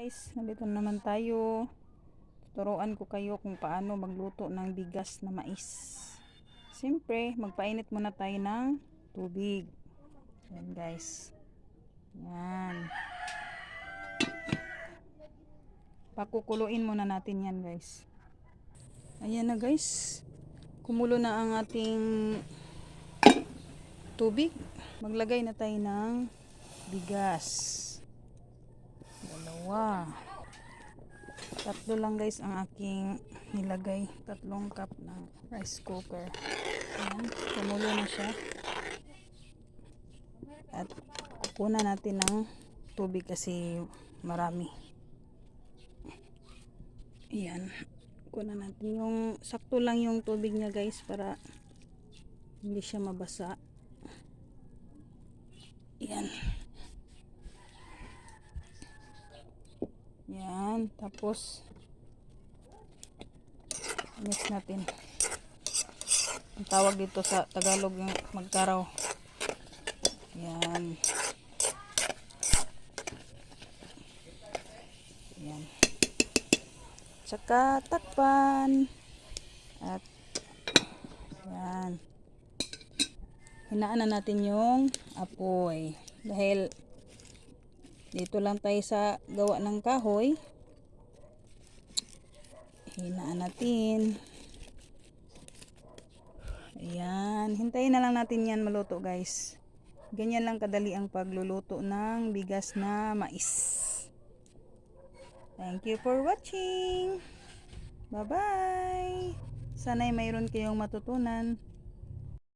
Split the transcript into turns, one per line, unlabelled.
Guys, nandito na naman tayo. Tuturuan ko kayo kung paano magluto ng bigas na mais. Siyempre, magpainit muna tayo ng tubig. Yan guys. Yan. Pakukuluin muna natin yan guys. Ayan na guys. Kumulo na ang ating tubig. Maglagay na tayo ng bigas. Dalawa. Tatlo lang guys ang aking nilagay. Tatlong cup ng rice cooker. Ayan. Kumulo na siya. At kukunan natin ng tubig kasi marami. Ayan. Kunan natin yung sakto lang yung tubig niya guys para hindi siya mabasa. Yan. Yan. Tapos, mix natin. Ang tawag dito sa Tagalog yung magkaraw. Yan. Yan. Tsaka takpan. At, yan hinaan na natin yung apoy dahil dito lang tayo sa gawa ng kahoy. Hinaan natin. Ayan. Hintayin na lang natin yan maluto guys. Ganyan lang kadali ang pagluluto ng bigas na mais. Thank you for watching. Bye bye sana'y mayroon kayong matutunan